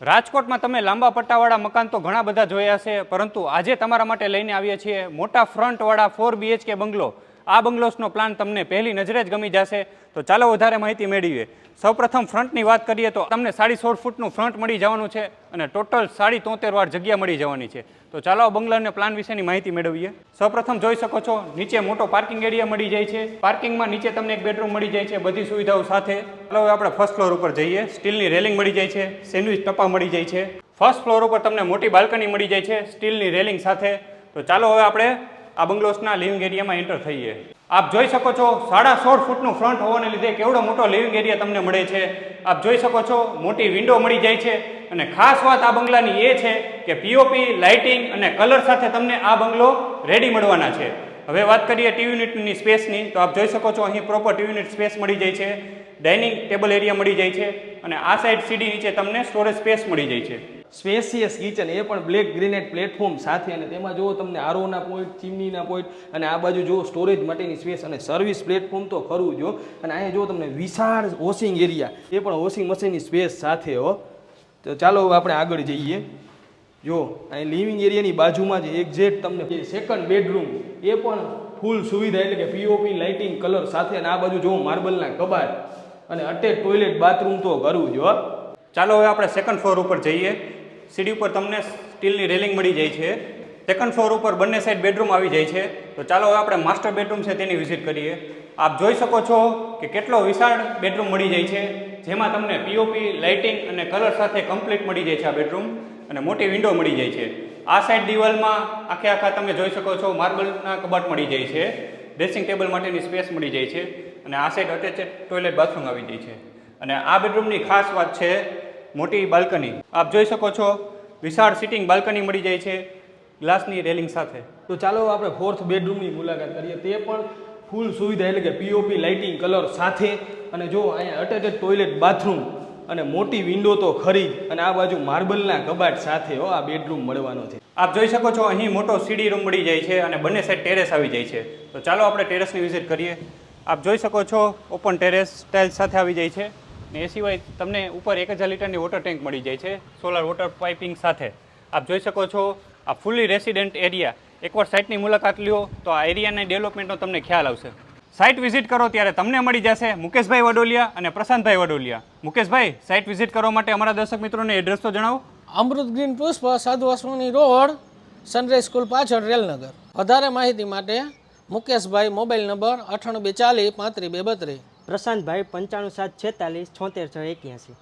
રાજકોટમાં તમે લાંબા પટ્ટાવાળા મકાન તો ઘણા બધા જોયા છે પરંતુ આજે તમારા માટે લઈને આવીએ છીએ મોટા ફ્રન્ટવાળા ફોર બીએચકે બંગલો. આ બંગલોસનો પ્લાન તમને પહેલી નજરે જ ગમી જશે. તો ચાલો વધારે માહિતી મેળવીએ. સૌપ્રથમ ફ્રન્ટની વાત કરીએ તો તમને સાડી સોળ ફૂટનું ફ્રન્ટ મળી જવાનું છે અને ટોટલ સાડી તોતેર વાર જગ્યા મળી જવાની છે. તો ચાલો બંગલાને પ્લાન વિશેની માહિતી મેળવીએ. સૌપ્રથમ જોઈ શકો છો, નીચે મોટો પાર્કિંગ એરિયા મળી જાય છે. પાર્કિંગમાં નીચે તમને એક બેડરૂમ મળી જાય છે, બધી સુવિધાઓ સાથે. ચાલો હવે આપણે ફર્સ્ટ ફ્લોર ઉપર જઈએ. સ્ટીલની રેલિંગ મળી જાય છે સેન્ડવિચ ટપા મળી જાય છે. ફર્સ્ટ ફ્લોર ઉપર તમને મોટી બાલ્કની મળી જાય છે સ્ટીલની રેલિંગ સાથે. તો ચાલો હવે આપણે આ બંગલોસના લિવિંગ એરિયામાં એન્ટર થઈએ. આપ જોઈ શકો છો સાડા સોળ ફૂટનું ફ્રન્ટ હોવાને લીધે કેવડો મોટો લિવિંગ એરિયા તમને મળે છે. આપ જોઈ શકો છો મોટી વિન્ડો મળી જાય છે. અને ખાસ વાત આ બંગલાની એ છે કે પીઓપી લાઇટિંગ અને કલર સાથે તમને આ બંગલો રેડી મળવાના છે. હવે વાત કરીએ ટીવી યુનિટની સ્પેસની તો આપ જોઈ શકો છો અહીં પ્રોપર ટીવી યુનિટ સ્પેસ મળી જાય છે. ડાઇનિંગ ટેબલ એરિયા મળી જાય છે. અને આ સાઈડ સીડી નીચે તમને સ્ટોરેજ સ્પેસ મળી જાય છે. સ્પેસિયસ કિચન, એ પણ બ્લેક ગ્રેનાઇટ પ્લેટફોર્મ સાથે. અને તેમાં જુઓ તમને આરોના પોઈન્ટ ચીમનીના પોઈન્ટ અને આ બાજુ જુઓ સ્ટોરેજ માટેની સ્પેસ અને સર્વિસ પ્લેટફોર્મ તો ખરું જો અને અહીંયા જુઓ તમને વિશાળ વોશિંગ એરિયા, એ પણ વોશિંગ મશીનની સ્પેસ સાથે હો. તો ચાલો આપણે આગળ જઈએ. જો અહીં લિવિંગ એરિયાની બાજુમાં જ એક્ઝેક્ટ તમને સેકન્ડ બેડરૂમ એ પણ ફૂલ સુવિધા એટલે કે પીઓપી લાઇટિંગ કલર સાથે. અને આ બાજુ જુઓ માર્બલના કબાટ, અને અટેચ ટોયલેટ બાથરૂમ તો કરવું જો. ચાલો હવે આપણે સેકન્ડ ફ્લોર ઉપર જઈએ. સીડી ઉપર તમને સ્ટીલની રેલિંગ મળી જાય છે. સેકન્ડ ફ્લોર ઉપર બંને સાઈડ બેડરૂમ આવી જાય છે. તો ચાલો હવે આપણે માસ્ટર બેડરૂમ છે તેની વિઝિટ કરીએ. આપ જોઈ શકો છો કે કેટલો વિશાળ બેડરૂમ મળી જાય છે. જેમાં તમને પીઓપી લાઇટિંગ અને કલર સાથે કમ્પ્લીટ મળી જાય છે આ બેડરૂમ અને મોટી વિન્ડો મળી જાય છે. આ સાઈડ દિવાલમાં આખે આખા તમે જોઈ શકો છો માર્બલના કબાટ મળી જાય છે. ડ્રેસિંગ ટેબલ માટેની સ્પેસ મળી જાય છે. અને આ સાઈડ અટેચ ટોયલેટ બાથરૂમ આવી જાય છે. અને આ બેડરૂમની ખાસ વાત છે મોટી બાલ્કની. આપ જોઈ શકો છો વિશાળ સિટિંગ બાલ્કની મળી જાય છે ગ્લાસની રેલિંગ સાથે. તો ચાલો આપણે ફોર્થ બેડરૂમની મુલાકાત કરીએ. તે પણ ફૂલ સુવિધા એટલે કે પીઓપી લાઇટિંગ કલર સાથે. અને જો અહીંયા અટેચેડ ટોયલેટ બાથરૂમ અને મોટી વિન્ડો તો ખરી અને આ બાજુ માર્બલના કબાટ સાથે હો આ બેડરૂમ મળવાનો છે. આપ જોઈ શકો છો અહીં મોટો સીડી રૂમ મળી જાય છે અને બંને સાઈડ ટેરેસ આવી જાય છે. તો ચાલો આપણે ટેરેસની વિઝિટ કરીએ. આપ જોઈ શકો છો ઓપન ટેરેસ સ્ટાઇલ સાથે આવી જાય છે. ને એ સિવાય તમને ઉપર એક હજાર લીટરની વોટર ટેન્ક મળી જાય છે સોલાર વોટર પાઇપિંગ સાથે. આપ જોઈ શકો છો, આ ફૂલી રેસિડેન્ટ એરિયા એકવાર સાઇટની મુલાકાત લ્યો, તો આ એરિયાના ડેવલપમેન્ટનો તમને ખ્યાલ આવશે. સાઇટ વિઝિટ કરો ત્યારે તમને મળી જશે મુકેશભાઈ વડોલિયા અને પ્રશાંતભાઈ વડોલિયા. મુકેશભાઈ સાઇટ વિઝિટ કરવા માટે અમારા દર્શક મિત્રોને એડ્રેસ તો જણાવો. અમૃત ગ્રીન પુષ્પ, સાધુ વાસવાની રોડ સનરાઈઝ સ્કૂલ પાછળ રેલનગર. વધારે માહિતી માટે મુકેશભાઈ મોબાઈલ નંબર અઠાણું બે ચાલીસ પાંત્રીસ બે બત્રીસ. પ્રશાંતભાઈ પંચાણું સાત છેતાલીસ છોતેર છ એક્યાસી.